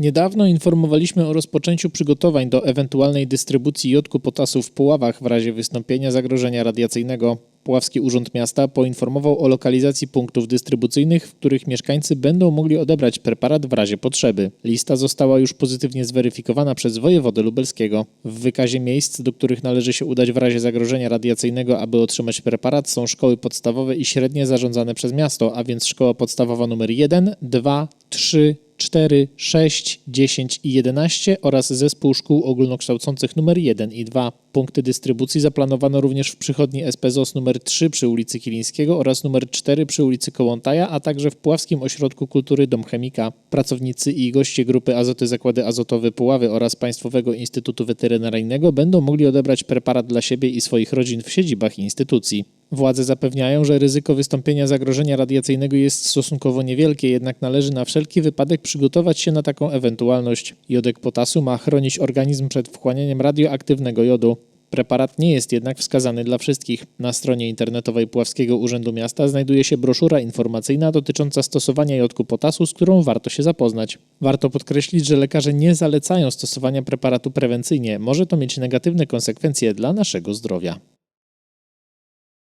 Niedawno informowaliśmy o rozpoczęciu przygotowań do ewentualnej dystrybucji jodku potasu w Puławach w razie wystąpienia zagrożenia radiacyjnego. Puławski Urząd Miasta poinformował o lokalizacji punktów dystrybucyjnych, w których mieszkańcy będą mogli odebrać preparat w razie potrzeby. Lista została już pozytywnie zweryfikowana przez wojewodę lubelskiego. W wykazie miejsc, do których należy się udać w razie zagrożenia radiacyjnego, aby otrzymać preparat, są szkoły podstawowe i średnie zarządzane przez miasto, a więc szkoła podstawowa numer 1, 2, 3, 4, 6, 10 i 11 oraz zespół szkół ogólnokształcących nr 1 i 2. Punkty dystrybucji zaplanowano również w przychodni SPZOS nr 3 przy ulicy Kilińskiego oraz nr 4 przy ulicy Kołątaja, a także w Puławskim Ośrodku Kultury Dom Chemika. Pracownicy i goście grupy Azoty Zakłady Azotowe Puławy oraz Państwowego Instytutu Weterynaryjnego będą mogli odebrać preparat dla siebie i swoich rodzin w siedzibach instytucji. Władze zapewniają, że ryzyko wystąpienia zagrożenia radiacyjnego jest stosunkowo niewielkie, jednak należy na wszelki wypadek przygotować się na taką ewentualność. Jodek potasu ma chronić organizm przed wchłanianiem radioaktywnego jodu. Preparat nie jest jednak wskazany dla wszystkich. Na stronie internetowej Puławskiego Urzędu Miasta znajduje się broszura informacyjna dotycząca stosowania jodku potasu, z którą warto się zapoznać. Warto podkreślić, że lekarze nie zalecają stosowania preparatu prewencyjnie. Może to mieć negatywne konsekwencje dla naszego zdrowia.